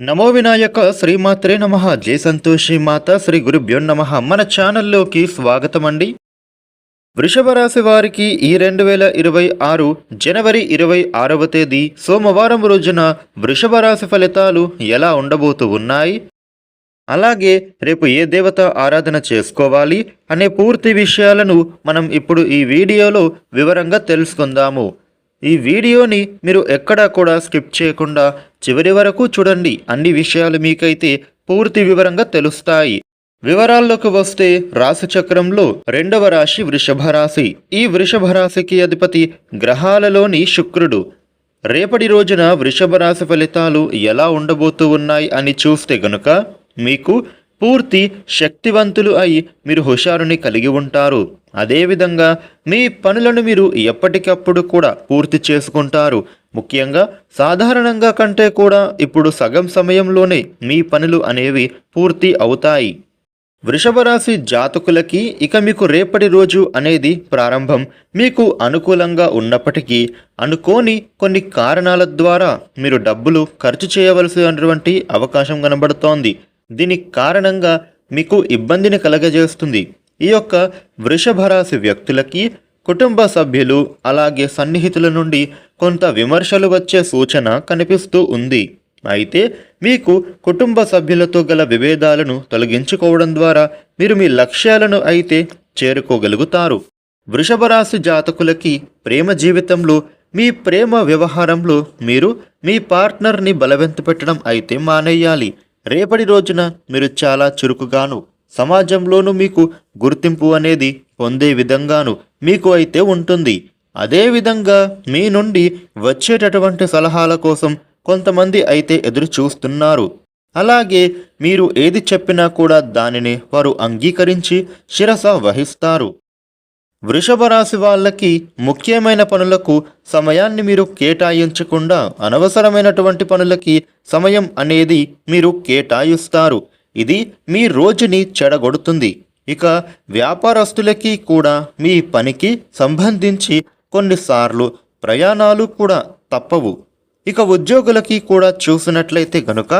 నమో వినాయక శ్రీమాత్రే నమ. జయ సంతోషి మాత శ్రీ గురుభ్యో నమ. మన ఛానల్లోకి స్వాగతం అండి వృషభ రాశి వారికి ఈ రెండు వేల ఇరవై ఆరు జనవరి ఇరవై ఆరవ తేదీ సోమవారం రోజున వృషభ రాశి ఫలితాలు ఎలా ఉండబోతూ ఉన్నాయి? అలాగే రేపు ఏ దేవత ఆరాధన చేసుకోవాలి అనే పూర్తి విషయాలను మనం ఇప్పుడు ఈ వీడియోలో వివరంగా తెలుసుకుందాము. ఈ వీడియోని మీరు ఎక్కడా కూడా స్కిప్ చేయకుండా చివరి వరకు చూడండి. అన్ని విషయాలు మీకైతే పూర్తి వివరంగా తెలుస్తాయి. వివరాల్లోకి వస్తే రాశి చక్రంలో రెండవ రాశి వృషభ రాశి. ఈ వృషభ రాశికి అధిపతి గ్రహాలలోని శుక్రుడు. రేపటి రోజున వృషభ రాశి ఫలితాలు ఎలా ఉండబోతూ ఉన్నాయి అని చూస్తే గనుక మీకు పూర్తి శక్తివంతులు అయి మీరు హుషారుని కలిగి ఉంటారు. అదేవిధంగా మీ పనులను మీరు ఎప్పటికప్పుడు కూడా పూర్తి చేసుకుంటారు. ముఖ్యంగా సాధారణంగా కంటే కూడా ఇప్పుడు సగం సమయంలోనే మీ పనులు అనేవి పూర్తి అవుతాయి. వృషభరాశి జాతకులకి ఇక మీకు రేపటి రోజు అనేది ప్రారంభం. మీకు అనుకూలంగా ఉన్నప్పటికీ అనుకోని కొన్ని కారణాల ద్వారా మీరు డబ్బులు ఖర్చు చేయవలసినటువంటి అవకాశం కనబడుతోంది. దీనికి కారణంగా మీకు ఇబ్బందిని కలగజేస్తుంది. ఈ యొక్క వృషభరాశి వ్యక్తులకి కుటుంబ సభ్యులు అలాగే సన్నిహితుల నుండి కొంత విమర్శలు వచ్చే సూచన కనిపిస్తూ ఉంది. అయితే మీకు కుటుంబ సభ్యులతో గల విభేదాలను తొలగించుకోవడం ద్వారా మీరు మీ లక్ష్యాలను అయితే చేరుకోగలుగుతారు. వృషభరాశి జాతకులకి ప్రేమ జీవితంలో మీ ప్రేమ వ్యవహారంలో మీరు మీ పార్ట్నర్ని బలవంత పెట్టడం అయితే మానేయాలి. రేపటి రోజున మీరు చాలా చురుకుగాను సమాజంలోనూ మీకు గుర్తింపు అనేది పొందే విధంగాను మీకు అయితే ఉంటుంది. అదేవిధంగా మీ నుండి వచ్చేటటువంటి సలహాల కోసం కొంతమంది అయితే ఎదురు చూస్తున్నారు. అలాగే మీరు ఏది చెప్పినా కూడా దానిని వారు అంగీకరించి శిరస వహిస్తారు. వృషభ రాశి వాళ్ళకి ముఖ్యమైన పనులకు సమయాన్ని మీరు కేటాయించకుండా అనవసరమైనటువంటి పనులకి సమయం అనేది మీరు కేటాయిస్తారు. ఇది మీ రోజుని చెడగొడుతుంది. ఇక వ్యాపారస్తులకి కూడా మీ పనికి సంబంధించి కొన్నిసార్లు ప్రయాణాలు కూడా తప్పవు. ఇక ఉద్యోగులకి కూడా చూసినట్లయితే గనుక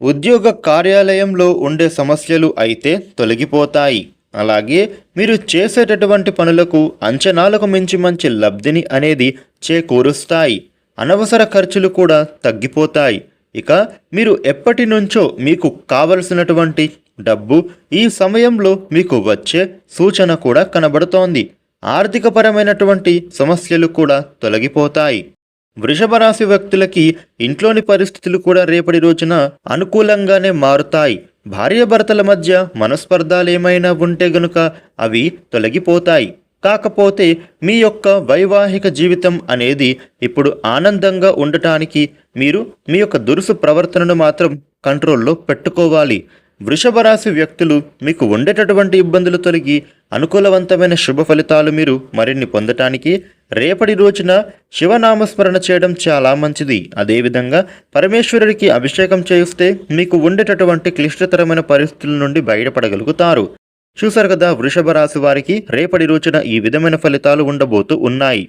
ఉద్యోగ కార్యాలయంలో ఉండే సమస్యలు అయితే తొలగిపోతాయి. అలాగే మీరు చేసేటటువంటి పనులకు అంచనాలకు మించి మంచి లబ్ధిని అనేది చేకూరుస్తాయి. అనవసర ఖర్చులు కూడా తగ్గిపోతాయి. ఇక మీరు ఎప్పటి నుంచో మీకు కావలసినటువంటి డబ్బు ఈ సమయంలో మీకు వచ్చే సూచన కూడా కనబడుతోంది. ఆర్థికపరమైనటువంటి సమస్యలు కూడా తొలగిపోతాయి. వృషభ రాశి వ్యక్తులకి ఇంట్లోని పరిస్థితులు కూడా రేపటి రోజున అనుకూలంగానే మారుతాయి. భార్యాభర్తల మధ్య మనస్పర్ధాలు ఏమైనా ఉంటే గనుక అవి తొలగిపోతాయి. కాకపోతే మీ యొక్క వైవాహిక జీవితం అనేది ఇప్పుడు ఆనందంగా ఉండటానికి మీరు మీ యొక్క దురుసు ప్రవర్తనను మాత్రం కంట్రోల్లో పెట్టుకోవాలి. వృషభ రాశి వ్యక్తులు మీకు ఉండేటటువంటి ఇబ్బందులు తొలగి అనుకూలవంతమైన శుభ ఫలితాలు మీరు మరిన్ని పొందటానికి రేపటి రోజున శివనామస్మరణ చేయడం చాలా మంచిది. అదేవిధంగా పరమేశ్వరుడికి అభిషేకం చేస్తే మీకు ఉండేటటువంటి క్లిష్టతరమైన పరిస్థితుల నుండి బయటపడగలుగుతారు. చూసారు కదా వృషభ రాశి వారికి రేపటి రోజున ఈ విధమైన ఫలితాలు ఉండబోతూ ఉన్నాయి.